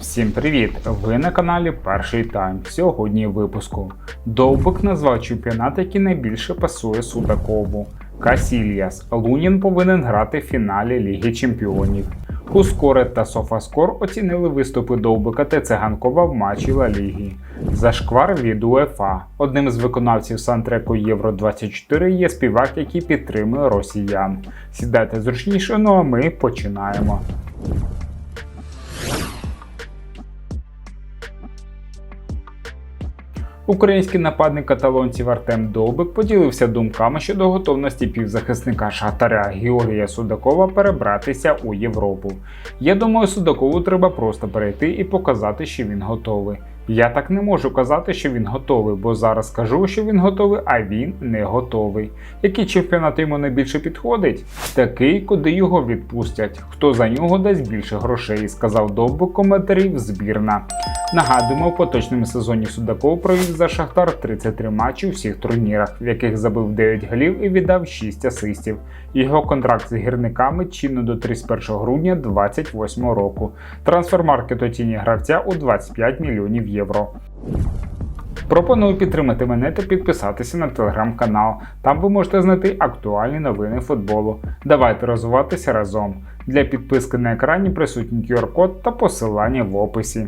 Всім привіт! Ви на каналі Перший Тайм. Сьогодні в випуску. Довбик назвав чемпіонат, який найбільше пасує Судакову. Касільяс. Лунін повинен грати в фіналі Ліги Чемпіонів. Хускорет та Софаскор оцінили виступи Довбика та Циганкова в матчі Ла Ліги. Зашквар від УЕФА. Одним з виконавців сантреку Євро 24 є співак, який підтримує росіян. Сідайте зручніше, ну а ми починаємо. Український нападник каталонців Артем Довбик поділився думками щодо готовності півзахисника Шахтаря Георгія Судакова перебратися у Європу. Я думаю, Судакову треба просто перейти і показати, що він готовий. Я так не можу казати, що він готовий, бо зараз кажу, що він готовий, а він не готовий. Який чемпіонат йому найбільше підходить? Такий, куди його відпустять. Хто за нього дасть більше грошей, сказав Довбик коментарів збірна. Нагадуємо, в поточному сезоні Судаков провів за Шахтар 33 матчі у всіх турнірах, в яких забив 9 голів і віддав 6 асистів. Його контракт з гірниками чинно до 31 грудня 2028 року. Трансфермаркет оцінює гравця у 25 мільйонів євро. Пропоную підтримати мене та підписатися на телеграм-канал. Там ви можете знайти актуальні новини футболу. Давайте розвиватися разом. Для підписки на екрані присутній QR-код та посилання в описі.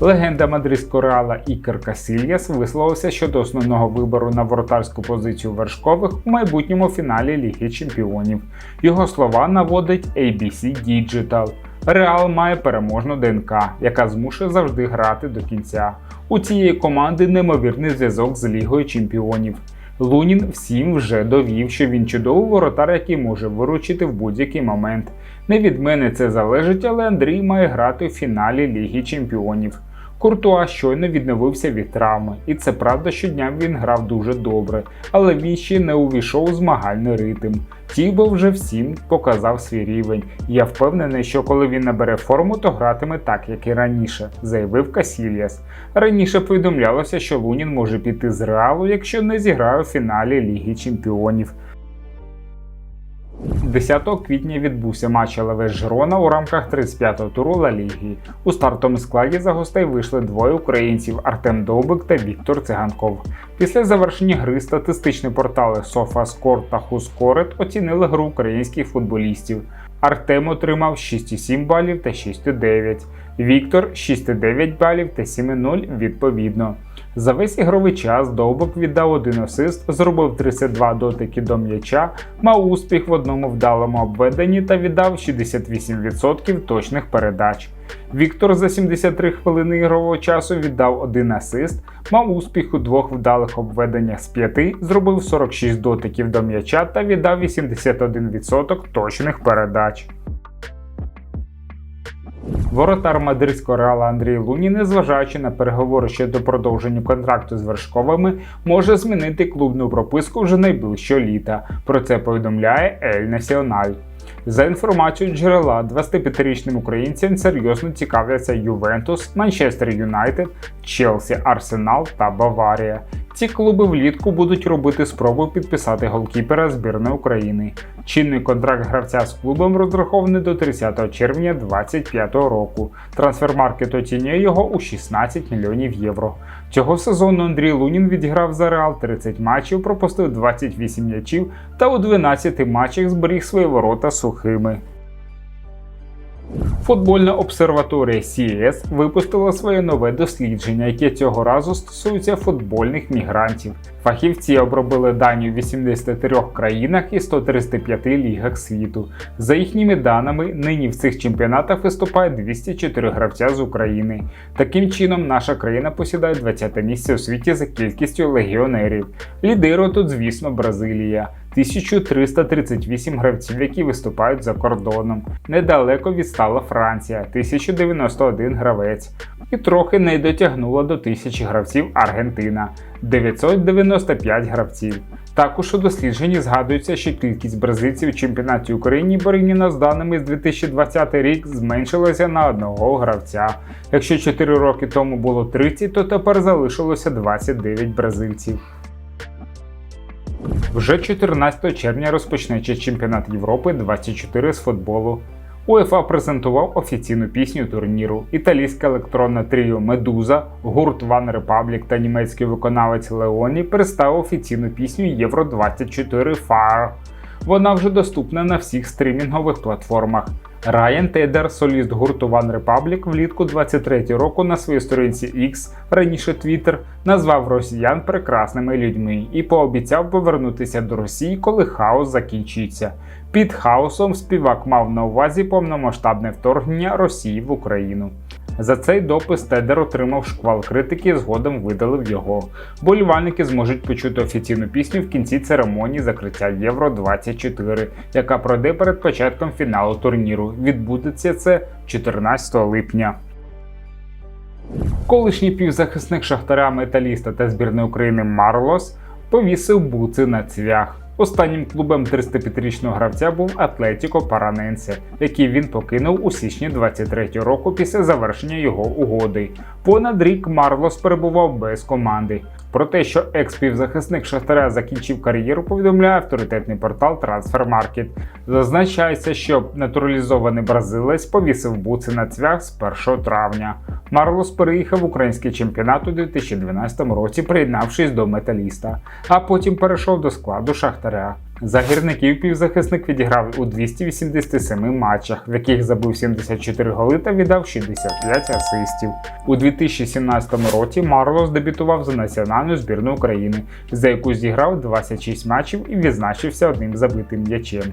Легенда мадридського реала Ікер Касільяс висловився щодо основного вибору на воротарську позицію вершкових у майбутньому фіналі Ліги Чемпіонів. Його слова наводить ABC Digital. Реал має переможну ДНК, яка змушує завжди грати до кінця. У цієї команди неймовірний зв'язок з Лігою Чемпіонів. Лунін всім вже довів, що він чудовий воротар, який може виручити в будь-який момент. Не від мене це залежить, але Андрій має грати у фіналі Ліги Чемпіонів. Куртуа щойно відновився від травми, і це правда, що дня він грав дуже добре, але він ще не увійшов у змагальний ритм. Тібо вже всім показав свій рівень. Я впевнений, що коли він набере форму, то гратиме так, як і раніше, заявив Касільяс. Раніше повідомлялося, що Лунін може піти з реалу, якщо не зіграє у фіналі Ліги Чемпіонів. 10 квітня відбувся матч ЛВ Жирона у рамках 35-го туру Ла Ліги. У стартовому складі за гостей вийшли двоє українців Артем Довбик та Віктор Циганков. Після завершення гри статистичні портали SofaScore та Хускорет оцінили гру українських футболістів. Артем отримав 6,7 балів та 6,9. Віктор 6,9 балів та 7,0 відповідно. За весь ігровий час Довбок віддав один асист, зробив 32 дотики до м'яча, мав успіх в одному вдалому обведенні та віддав 68% точних передач. Віктор за 73 хвилини ігрового часу віддав один асист, мав успіх у двох вдалих обведеннях з п'яти, зробив 46 дотиків до м'яча та віддав 81% точних передач. Воротар мадридського реала Андрій Луні, незважаючи на переговори щодо продовження контракту з вершковими, може змінити клубну прописку вже найближчого літа. Про це повідомляє Ель Національ. За інформацією джерела, 25-річним українцям серйозно цікавляться Ювентус, Манчестер Юнайтед, Челсі, Арсенал та Баварія. Ці клуби влітку будуть робити спробу підписати голкіпера збірної України. Чинний контракт гравця з клубом розрахований до 30 червня 2025 року. Трансфермаркет оцінює його у 16 мільйонів євро. Цього сезону Андрій Лунін відіграв за Реал 30 матчів, пропустив 28 м'ячів та у 12 матчах зберіг свої ворота сухими. Футбольна обсерваторія CES випустила своє нове дослідження, яке цього разу стосується футбольних мігрантів. Фахівці обробили дані у 83 країнах і 135 лігах світу. За їхніми даними, нині в цих чемпіонатах виступає 204 гравця з України. Таким чином, наша країна посідає 20 місце у світі за кількістю легіонерів. Лідирує тут, звісно, Бразилія. 1338 гравців, які виступають за кордоном. Недалеко відстала Франція 1091 гравець. І трохи не дотягнула до 1000 гравців Аргентина 995 гравців. Також у дослідженні згадується, що кількість бразильців у чемпіонаті України порівняно з даними з 2020 рік зменшилася на одного гравця. Якщо 4 роки тому було 30, то тепер залишилося 29 бразильців. Вже 14 червня розпочнеться чемпіонат Європи 24 з футболу. УЄФА презентував офіційну пісню турніру. Італійське електронне тріо Медуза, гурт Ван Republic та німецький виконавець Леоні представив офіційну пісню Євро 24 Fire. Вона вже доступна на всіх стрімінгових платформах. Райан Тедер, соліст гурту One Republic, влітку 23 року на своїй сторінці X, раніше Twitter, назвав росіян прекрасними людьми і пообіцяв повернутися до Росії, коли хаос закінчиться. Під хаосом співак мав на увазі повномасштабне вторгнення Росії в Україну. За цей допис Тедер отримав шквал критики і згодом видалив його. Болівальники зможуть почути офіційну пісню в кінці церемонії закриття Євро 24, яка пройде перед початком фіналу турніру. Відбудеться це 14 липня. Колишній півзахисник Шахтаря металіста та збірної України Марлос повісив буци на цвях. Останнім клубом 35-річного гравця був Атлетіко Параненсе, який він покинув у січні 23-го року після завершення його угоди. Понад рік Марлос перебував без команди. Про те, що екс-півзахисник Шахтаря закінчив кар'єру, повідомляє авторитетний портал Transfermarkt. Зазначається, що натуралізований бразилець повісив буци на цвях з 1 травня. Марлос переїхав в український чемпіонат у 2012 році, приєднавшись до металіста, а потім перейшов до складу Шахтаря. За гірників півзахисник відіграв у 287 матчах, в яких забив 74 голи та віддав 65 асистів. У 2017 році Марлос дебютував за національну збірну України, за яку зіграв 26 матчів і відзначився одним забитим м'ячем.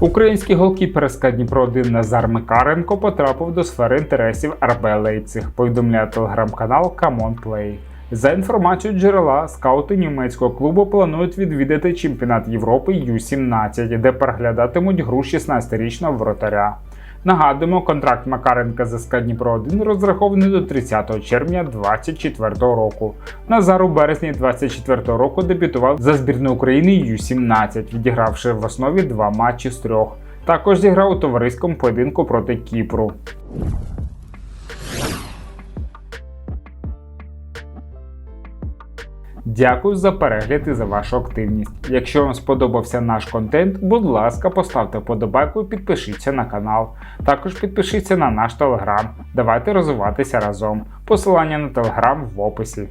Український голкіпер СК Дніпро 1 Назар Микаренко потрапив до сфери інтересів РБ Лейпциг, повідомляє телеграм-канал Камон Play. За інформацією джерела, скаути німецького клубу планують відвідати чемпіонат Європи Ю-17, де переглядатимуть гру 16-річного воротаря. Нагадуємо, контракт Макаренка з СК Дніпро 1 розрахований до 30 червня 2024 року. Назар у березні 2024 року дебютував за збірну України Ю-17, відігравши в основі два матчі з трьох. Також зіграв у товариському поєдинку проти Кіпру. Дякую за перегляд і за вашу активність. Якщо вам сподобався наш контент, будь ласка, поставте вподобайку і підпишіться на канал. Також підпишіться на наш телеграм. Давайте розвиватися разом. Посилання на телеграм в описі.